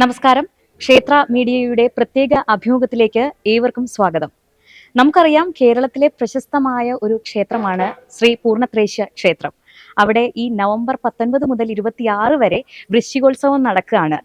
നമസ്കാരം. ക്ഷേത്ര മീഡിയയുടെ പ്രത്യേക അഭിമുഖത്തിലേക്ക് ഏവർക്കും സ്വാഗതം. നമുക്കറിയാം കേരളത്തിലെ പ്രശസ്തമായ ഒരു ക്ഷേത്രമാണ് ശ്രീ പൂർണത്രേശ്യ ക്ഷേത്രം. അവിടെ ഈ നവംബർ പത്തൊൻപത് മുതൽ ഇരുപത്തിയാറ് വരെ വൃശ്ചികോത്സവം നടക്കുകയാണ്.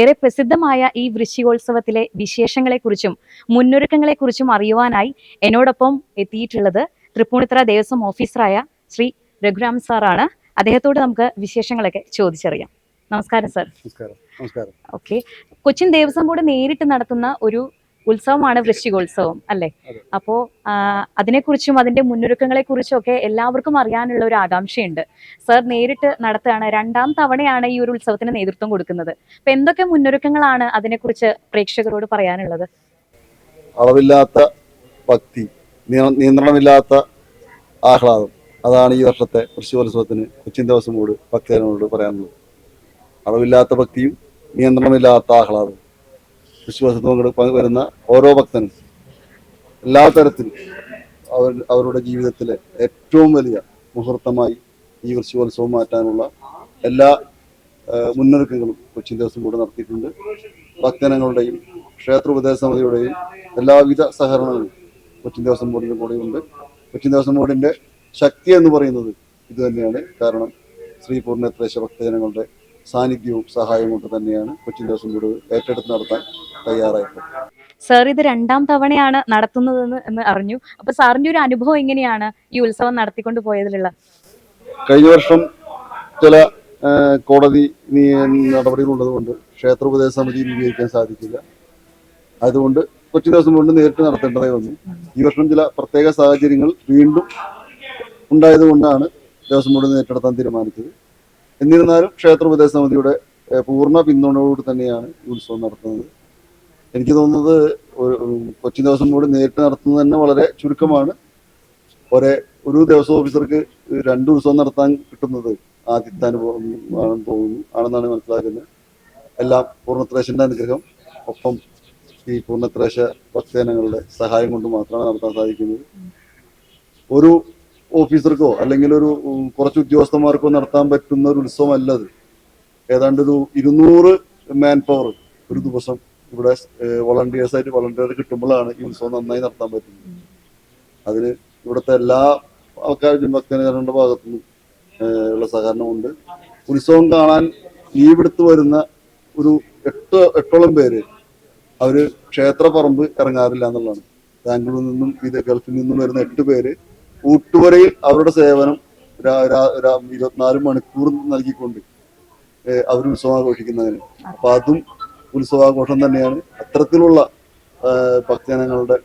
ഏറെ പ്രസിദ്ധമായ ഈ വൃശ്ചികോത്സവത്തിലെ വിശേഷങ്ങളെക്കുറിച്ചും മുന്നൊരുക്കങ്ങളെക്കുറിച്ചും അറിയുവാനായി എന്നോടൊപ്പം എത്തിയിട്ടുള്ളത് തൃപ്പൂണിത്തറ ദേവസ്വം ഓഫീസറായ ശ്രീ രഘുരാം സാറാണ്. അദ്ദേഹത്തോട് നമുക്ക് വിശേഷങ്ങളൊക്കെ ചോദിച്ചറിയാം. നമസ്കാരം സർ. നമസ്കാരം. നമസ്കാരം. ഓക്കെ. കൊച്ചിൻ ദേവസ്വം ബോർഡ് നേരിട്ട് നടത്തുന്ന ഒരു ഉത്സവമാണ് വൃശ്ചികോത്സവം അല്ലെ? അപ്പോ അതിനെക്കുറിച്ചും അതിന്റെ മുന്നൊരുക്കങ്ങളെ കുറിച്ചും ഒക്കെ എല്ലാവർക്കും അറിയാനുള്ള ഒരു ആകാംക്ഷയുണ്ട്. സർ നേരിട്ട് നടത്തുകയാണ് രണ്ടാം തവണയാണ് ഈ ഒരു ഉത്സവത്തിന് നേതൃത്വം കൊടുക്കുന്നത്. അപ്പൊ എന്തൊക്കെ മുന്നൊരുക്കങ്ങളാണ് അതിനെക്കുറിച്ച് പ്രേക്ഷകരോട് പറയാനുള്ളത്? അളവില്ലാത്ത ഭക്തി നിയന്ത്രണമില്ലാത്ത ആഹ്ലാദം. അതാണ് ഈ വർഷത്തെ വൃശ്ചികോത്സവത്തിന് കൊച്ചിൻ ദിവസം കൂടി ഭക്തരോട് പറയാനുള്ളത്. അളവില്ലാത്ത ഭക്തിയും നിയന്ത്രണമില്ലാത്ത ആഹ്ലാദവും. വിശ്വാസത്തോട് വരുന്ന ഓരോ ഭക്തനും എല്ലാ തരത്തിലും അവർ അവരുടെ ജീവിതത്തിലെ ഏറ്റവും വലിയ മുഹൂർത്തമായി ഈ വൃശ്ചോത്സവം മാറ്റാനുള്ള എല്ലാ മുന്നൊരുക്കങ്ങളും കൊച്ചിൻ ദിവസം കൂടെ നടത്തിയിട്ടുണ്ട്. ഭക്തജനങ്ങളുടെയും ക്ഷേത്ര ഉപദേശ സമിതിയുടെയും എല്ലാവിധ സഹകരണങ്ങളും കൊച്ചിൻ ദേവസ്വം കൂടെ ഉണ്ട് കൊച്ചിൻ ദേവസ്വം ബോർഡിന്റെ ശക്തി എന്ന് പറയുന്നത് ഇതുതന്നെയാണ്. കാരണം ശ്രീ പൂർണത്രേശ ഭക്തജനങ്ങളുടെ സാന്നിധ്യവും സഹായവും കൊണ്ട് തന്നെയാണ് കൊച്ചിൻ ദേവസ്വം ബോർഡ് ഏറ്റെടുത്ത് നടത്താൻ തയ്യാറായിട്ടുള്ളത് സർ ഇത് രണ്ടാം തവണയാണ് നടത്തുന്നതെന്ന് എന്ന് അറിഞ്ഞു. അപ്പൊ സാറിന്റെ ഒരു അനുഭവം എങ്ങനെയാണ് ഈ ഉത്സവം നടത്തിക്കൊണ്ട് പോയതിലുള്ള? കഴിഞ്ഞ വർഷം ചില കോടതി നടപടികൾ നടപടികളുള്ളത് കൊണ്ട് ക്ഷേത്ര ഉപദേശ സമിതി രൂപീകരിക്കാൻ സാധിക്കില്ല. അതുകൊണ്ട് കൊച്ചി ദിവസം കൊണ്ട് നേരിട്ട് നടത്തേണ്ടതായി വന്നു. ഈ വർഷം ചില പ്രത്യേക സാഹചര്യങ്ങൾ വീണ്ടും ഉണ്ടായത് കൊണ്ടാണ് ദേവസ്വം ബോർഡ് നേരിട്ടെടുത്താൻ തീരുമാനിച്ചത്. എന്നിരുന്നാലും ക്ഷേത്ര ഉപദേശ സമിതിയുടെ പൂർണ പിന്തുണയോട് തന്നെയാണ് ഈ ഉത്സവം നടത്തുന്നത്. എനിക്ക് തോന്നുന്നത് ഒരു- കൊച്ചിൻ കൊച്ചി ദേവസ്വം ബോർഡ് നേരിട്ട് നടത്തുന്നത് തന്നെ വളരെ ചുരുക്കമാണ്. ഒരേ ഒരു ദേവസ്വം ഓഫീസർക്ക് രണ്ട് ഉത്സവം നടത്താൻ കിട്ടുന്നത് ആദ്യത്തെ അനുഭവം ആണെന്ന് തോന്നുന്നു ആണെന്നാണ് മനസ്സിലാക്കുന്നത്. എല്ലാം പൂർണത്രേശന്റെ അനുഗ്രഹം ഒപ്പം ഈ പൂർണത്രേശ ഭക്തജനങ്ങളുടെ സഹായം കൊണ്ട് മാത്രമാണ് നടത്താൻ സാധിക്കുന്നത്. ഒരു ഓഫീസർക്കോ അല്ലെങ്കിൽ ഒരു കുറച്ച് ഉദ്യോഗസ്ഥന്മാർക്കോ നടത്താൻ പറ്റുന്ന ഒരു ഉത്സവമല്ല അത് ഏതാണ്ട് ഒരു ഇരുന്നൂറ് മാൻ പവർ ഒരു ദിവസം ഇവിടെ വളണ്ടിയേഴ്സ് ആയിട്ട് വളണ്ടിയർ കിട്ടുമ്പോഴാണ് ഈ ഉത്സവം നന്നായി നടത്താൻ പറ്റുന്നത്. അതിന് ഇവിടുത്തെ എല്ലാ ആൾക്കാരും ഭക്തജനങ്ങളുടെ ഭാഗത്തുനിന്നും ഉള്ള സഹകരണമുണ്ട്. ഉത്സവം കാണാൻ ലീവ് എടുത്ത് വരുന്ന ഒരു എട്ട് എട്ടോളം പേര് അവർ ക്ഷേത്രപറമ്പ് ഇറങ്ങാറില്ല എന്നുള്ളതാണ്. ബാംഗ്ലൂരിൽ നിന്നും ഇത് ഗൾഫിൽ നിന്നും വരുന്ന എട്ട് പേര് ഊട്ടുവരയിൽ അവരുടെ സേവനം ഇരുപത്തിനാല് മണിക്കൂർ നൽകിക്കൊണ്ട് അവർ ഉത്സവം ആഘോഷിക്കുന്നതിന് അപ്പൊ അതും ഉത്സവാഘോഷം തന്നെയാണ്. അത്തരത്തിലുള്ള ഭക്തജനങ്ങളുടെ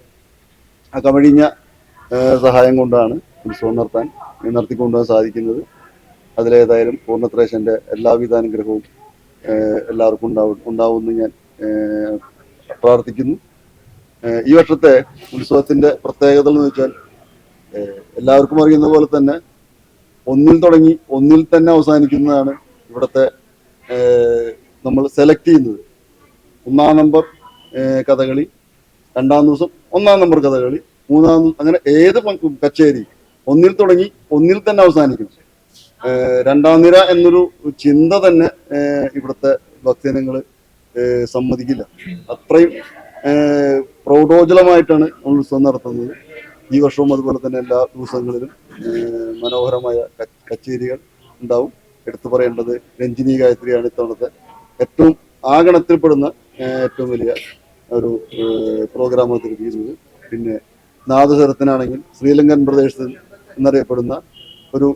അകമഴിഞ്ഞ സഹായം കൊണ്ടാണ് ഉത്സവം നടത്താൻ നടത്തിക്കൊണ്ടുപോകാൻ സാധിക്കുന്നത്. അതിലേതായാലും പൂർണത്രേശന്റെ എല്ലാവിധ അനുഗ്രഹവും എല്ലാവർക്കും ഉണ്ടാവും ഉണ്ടാവുമെന്ന് ഞാൻ പ്രാർത്ഥിക്കുന്നു. ഈ വർഷത്തെ ഉത്സവത്തിന്റെ പ്രത്യേകത എന്ന് വെച്ചാൽ എല്ലാവർക്കും അറിയുന്ന പോലെ തന്നെ ഒന്നിൽ തുടങ്ങി ഒന്നിൽ തന്നെ അവസാനിക്കുന്നതാണ് ഇവിടുത്തെ നമ്മൾ സെലക്ട് ചെയ്യുന്നത്. ഒന്നാം നമ്പർ കഥകളി രണ്ടാം ദിവസം ഒന്നാം നമ്പർ കഥകളി മൂന്നാം അങ്ങനെ ഏത് കച്ചേരി ഒന്നിൽ തുടങ്ങി ഒന്നിൽ തന്നെ അവസാനിക്കും രണ്ടാം നിര എന്നൊരു ചിന്ത തന്നെ ഇവിടുത്തെ ഭക്തജനങ്ങൾ സമ്മതിക്കില്ല. അത്രയും പ്രൗഢോജ്വലമായിട്ടാണ് നമ്മൾ ഉത്സവം നടത്തുന്നത്. ഈ വർഷവും അതുപോലെ തന്നെ എല്ലാ ദിവസങ്ങളിലും മനോഹരമായ കച്ചേരികൾ ഉണ്ടാവും. എടുത്തു പറയേണ്ടത് രഞ്ജിനി ഗായത്രിയാണ് ഇത്തവണത്തെ ഏറ്റവും ആ ഗണത്തിൽപ്പെടുന്ന ഏറ്റവും വലിയ ഒരു പ്രോഗ്രാം അവതരിപ്പിക്കുന്നത് പിന്നെ നാദസ്വരത്തിനാണെങ്കിൽ ശ്രീലങ്കൻ പ്രദേശത്ത് എന്നറിയപ്പെടുന്ന ഒരു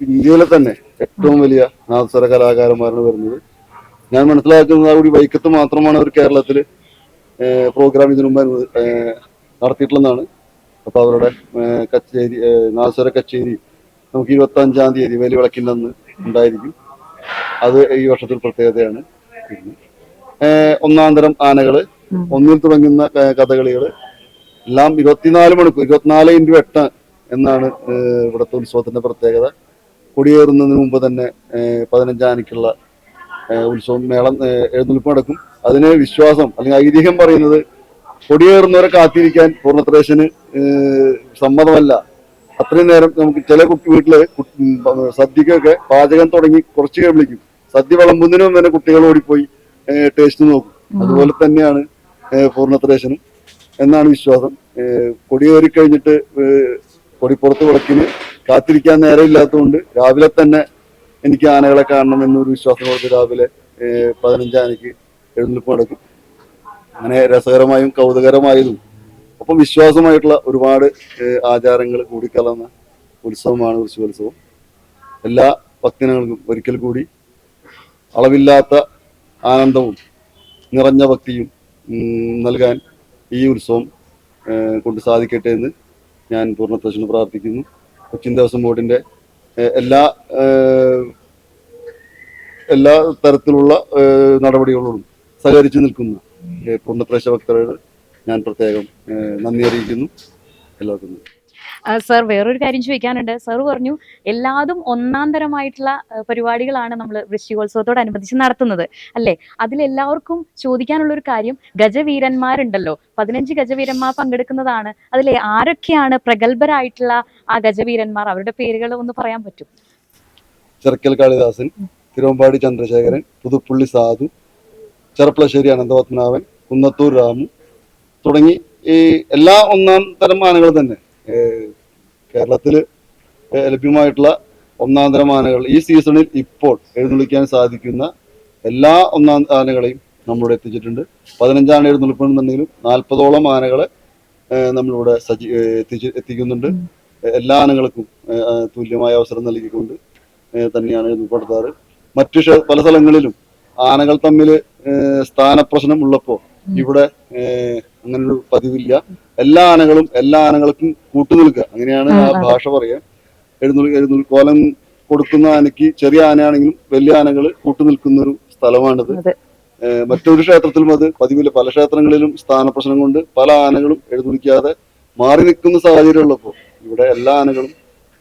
ഇന്ത്യയിലെ തന്നെ ഏറ്റവും വലിയ നാദസ്വര കലാകാരന്മാരാണ് വരുന്നത്. ഞാൻ മനസ്സിലാക്കുന്നത് ആ കൂടി വൈക്കത്ത് മാത്രമാണ് അവർ കേരളത്തിൽ പ്രോഗ്രാം ഇതിനു മുമ്പ് നടത്തിയിട്ടുള്ളതാണ്. അപ്പൊ അവരുടെ കച്ചേരി നാസര കച്ചേരി നമുക്ക് ഇരുപത്തി അഞ്ചാം തീയതി വലിയ വിളക്കിനന്ന് ഉണ്ടായിരിക്കും. അത് ഈ വർഷത്തിൽ പ്രത്യേകതയാണ്. ഒന്നാം തരം ആനകൾ. ഒന്നിൽ തുടങ്ങുന്ന കഥകളികൾ എല്ലാം ഇരുപത്തിനാല് മണിക്കൂർ ഇരുപത്തിനാല് ഇന്റു എട്ട് എന്നാണ് ഇവിടുത്തെ ഉത്സവത്തിന്റെ പ്രത്യേകത. കൊടിയേറുന്നതിന് മുമ്പ് തന്നെ ഏഹ് പതിനഞ്ചാനിക്കുള്ള ഉത്സവം മേളം എഴുന്നേൽപ്പ് നടക്കും. അതിന് വിശ്വാസം അല്ലെങ്കിൽ ഐതിഹ്യം പറയുന്നത് കൊടിയേറുന്നവരെ കാത്തിരിക്കാൻ പൂർണത്രേശന് സമ്മതമല്ല. അത്രയും നേരം നമുക്ക് ചില കുട്ടി വീട്ടിൽ സദ്യക്കൊക്കെ പാചകം തുടങ്ങി കുറച്ച് കഴിയുമ്പോഴേക്കും സദ്യ വിളമ്പുന്നതിന് മുമ്പ് തന്നെ കുട്ടികൾ ഓടിപ്പോയി ടേസ്റ്റ് നോക്കും. അതുപോലെ തന്നെയാണ് പൂർണത്രേശനും എന്നാണ് വിശ്വാസം. കൊടിയേറി കഴിഞ്ഞിട്ട് കൊടിപ്പുറത്ത് വിളക്കിന് കാത്തിരിക്കാൻ നേരമില്ലാത്തതുകൊണ്ട് രാവിലെ തന്നെ എനിക്ക് ആനകളെ കാണണം എന്നൊരു വിശ്വാസം കൊടുത്ത് രാവിലെ പതിനഞ്ചാനക്ക് എഴുന്നേൽപ്പ് നടക്കും. അങ്ങനെ രസകരമായും കൗതുകരമായതും ഒപ്പം വിശ്വാസമായിട്ടുള്ള ഒരുപാട് ആചാരങ്ങൾ കൂടിക്കലർന്ന ഉത്സവമാണ് ഉത്സവം എല്ലാ ഭക്തജനങ്ങൾക്കും ഒരിക്കൽ കൂടി അളവില്ലാത്ത ആനന്ദവും നിറഞ്ഞ ഭക്തിയും നൽകാൻ ഈ ഉത്സവം കൊണ്ട് സാധിക്കട്ടെ എന്ന് ഞാൻ പൂർണത്വശന് പ്രാർത്ഥിക്കുന്നു. കൊച്ചിൻ ദേവസ്വം ബോർഡിന്റെ എല്ലാ എല്ലാ തരത്തിലുള്ള നടപടികളോടും സഹകരിച്ചു നിൽക്കുന്ന. പൂർണപ്രേക്ഷ ഭക്തരോട് ഞാൻ പ്രത്യേകം നന്ദി അറിയിക്കുന്നു എല്ലാവർക്കും. സാർ സർ വേറൊരു കാര്യം ചോദിക്കാനുണ്ട്. സാർ പറഞ്ഞു എല്ലാതും ഒന്നാം തരമായിട്ടുള്ള പരിപാടികളാണ് നമ്മൾ വൃശ്ചികോത്സവത്തോടനുബന്ധിച്ച് നടത്തുന്നത്. അല്ലേ? അതിലെല്ലാവർക്കും ചോദിക്കാനുള്ള ഒരു കാര്യം ഗജവീരന്മാരുണ്ടല്ലോ. പതിനഞ്ച് ഗജവീരന്മാർ പങ്കെടുക്കുന്നതാണ്. അതിലെ ആരൊക്കെയാണ് പ്രഗത്ഭരായിട്ടുള്ള ആ ഗജവീരന്മാർ? അവരുടെ പേരുകൾ ഒന്ന് പറയാൻ പറ്റും. ചെറുക്കൽ കാളിദാസൻ തിരുവമ്പാടി ചന്ദ്രശേഖരൻ പുതുപ്പുള്ളി സാധു ചെറപ്പളശ്ശേരി അനന്തപത്മനാഭൻ കുന്നത്തൂർ രാമു തുടങ്ങി ഈ എല്ലാ ഒന്നാം തരം ആനകൾ തന്നെ. കേരളത്തിൽ ലഭ്യമായിട്ടുള്ള ഒന്നാം തരം ആനകൾ ഈ സീസണിൽ ഇപ്പോൾ എഴുന്നള്ളിക്കാൻ സാധിക്കുന്ന എല്ലാ ഒന്നാം ആനകളെയും നമ്മളിവിടെ എത്തിച്ചിട്ടുണ്ട്. പതിനഞ്ചാണ് എഴുന്നള്ളിപ്പുണ്ടെന്നുണ്ടെങ്കിലും നാൽപ്പതോളം ആനകളെ നമ്മളിവിടെ സജീ എത്തിച്ച് എത്തിക്കുന്നുണ്ട്. എല്ലാ ആനകൾക്കും തുല്യമായ അവസരം നൽകിക്കൊണ്ട് തന്നെയാണ് എഴുന്നള്ളിപ്പെടുത്താറ് മറ്റു പല സ്ഥലങ്ങളിലും ആനകൾ തമ്മിൽ സ്ഥാനപ്രശ്നം ഉള്ളപ്പോൾ ഇവിടെ അങ്ങനൊരു പതിവില്ല. എല്ലാ ആനകളും എല്ലാ ആനകൾക്കും കൂട്ടുനിൽക്കുക. അങ്ങനെയാണ് ആ ഭാഷ പറയാ. എഴുന്നൂറ് എഴുന്നൂറ് കോലം കൊടുക്കുന്ന ആനയ്ക്ക് ചെറിയ ആനയാണെങ്കിലും വലിയ ആനകൾ കൂട്ടുനിൽക്കുന്ന ഒരു സ്ഥലമാണിത്. മറ്റൊരു ക്ഷേത്രത്തിലും അത് പതിവില്ല. പല ക്ഷേത്രങ്ങളിലും സ്ഥാനപ്രശ്നം കൊണ്ട് പല ആനകളും എഴുന്നള്ളിക്കാതെ മാറി നിൽക്കുന്ന സാഹചര്യം ഉള്ളപ്പോൾ ഇവിടെ എല്ലാ ആനകളും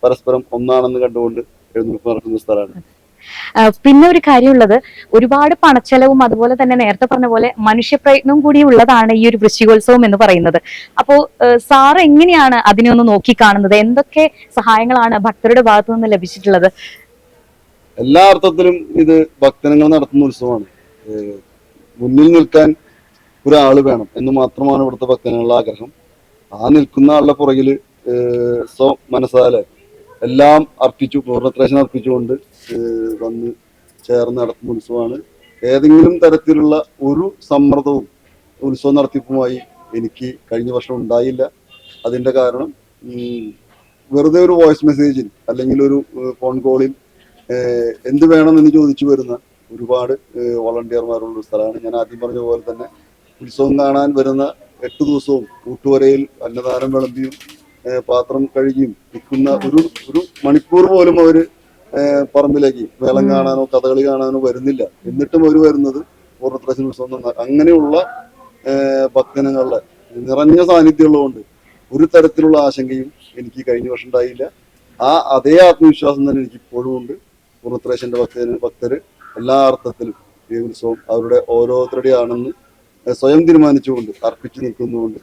പരസ്പരം ഒന്നാണെന്ന് കണ്ടുകൊണ്ട് എഴുന്നള്ളിപ്പ് നടക്കുന്ന സ്ഥലമാണ്. പിന്നെ ഒരു കാര്യമുള്ളത് ഒരുപാട് പണച്ചെലവും അതുപോലെ തന്നെ നേരത്തെ പറഞ്ഞ പോലെ മനുഷ്യപ്രയത്നവും കൂടി ഉള്ളതാണ് ഈ ഒരു വൃശ്ചികോത്സവം എന്ന് പറയുന്നത്. അപ്പോ സാർ എങ്ങനെയാണ് അതിനെ ഒന്ന് നോക്കി കാണുന്നത്? എന്തൊക്കെ സഹായങ്ങളാണ് ഭക്തരുടെ ഭാഗത്തു നിന്ന് ലഭിച്ചിട്ടുള്ളത്? എല്ലാ അർത്ഥത്തിലും ഇത് ഭക്തനങ്ങൾ നടത്തുന്ന ഉത്സവമാണ്. മുന്നിൽ നിൽക്കാൻ ഒരാൾ വേണം എന്ന് മാത്രമാണ് ഇവിടുത്തെ ഭക്തനങ്ങളുടെ ആഗ്രഹം. ആ നിൽക്കുന്ന ആളുടെ പുറകിൽ സ്വ മനസ്സാലെ എല്ലാം അർപ്പിച്ചു പൂർണത്രേശം അർപ്പിച്ചുകൊണ്ട് വന്ന് ചേർന്ന് നടത്തുന്ന ഉത്സവമാണ്. ഏതെങ്കിലും തരത്തിലുള്ള ഒരു സമ്മർദ്ദവും ഉത്സവം നടത്തിപ്പുമായി എനിക്ക് കഴിഞ്ഞ വർഷം ഉണ്ടായില്ല. അതിന്റെ കാരണം വെറുതെ ഒരു വോയിസ് മെസ്സേജിൽ അല്ലെങ്കിൽ ഒരു ഫോൺ കോളിൽ എന്ത് വേണമെന്ന് ചോദിച്ചു വരുന്ന ഒരുപാട് വോളണ്ടിയർമാരുള്ള ഒരു സ്ഥലമാണ്. ഞാൻ ആദ്യം പറഞ്ഞ പോലെ തന്നെ ഉത്സവം കാണാൻ വരുന്ന എട്ട് ദിവസവും കൂട്ടുവരയിൽ അന്നദാനം വിളമ്പിയും പാത്രം കഴുകിയും നിൽക്കുന്ന ഒരു ഒരു മണിക്കൂർ പോലും അവർ പറമ്പിലേക്ക് വേളം കാണാനോ കഥകളി കാണാനോ വരുന്നില്ല. എന്നിട്ടും അവർ വരുന്നത് പൂർണത്രശ്ശന ഉത്സവം അങ്ങനെയുള്ള ഭക്തനങ്ങളുടെ നിറഞ്ഞ സാന്നിധ്യം ഉള്ളതുകൊണ്ട് ഒരു തരത്തിലുള്ള ആശങ്കയും എനിക്ക് കഴിഞ്ഞ വർഷം ഉണ്ടായില്ല. ആ അതേ ആത്മവിശ്വാസം തന്നെ എനിക്ക് ഇപ്പോഴും ഉണ്ട്. പൂർണത്രേശന്റെ ഭക്തന് ഭക്തര് എല്ലാ അർത്ഥത്തിലും ഈ ഉത്സവം അവരുടെ ഓരോരുത്തരുടെ ആണെന്ന് സ്വയം തീരുമാനിച്ചുകൊണ്ട് അർപ്പിച്ചു നിൽക്കുന്നതുകൊണ്ട്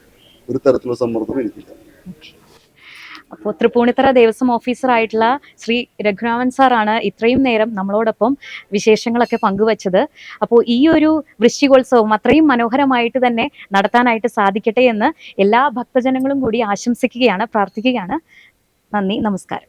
ഒരു തരത്തിലുള്ള സമ്മർദ്ദം എനിക്കില്ല. അപ്പോൾ തൃപ്പൂണിത്തറ ദേവസ്വം ഓഫീസറായിട്ടുള്ള ശ്രീ രഘുരാമൻ സാറാണ് ഇത്രയും നേരം നമ്മളോടൊപ്പം വിശേഷങ്ങളൊക്കെ പങ്കുവച്ചത്. അപ്പോൾ ഈ ഒരു വൃശ്ചികോത്സവം അത്രയും മനോഹരമായിട്ട് തന്നെ നടത്താനായിട്ട് സാധിക്കട്ടെ എന്ന് എല്ലാ ഭക്തജനങ്ങളും കൂടി ആശംസിക്കുകയാണ് പ്രാർത്ഥിക്കുകയാണ്. നന്ദി നമസ്കാരം.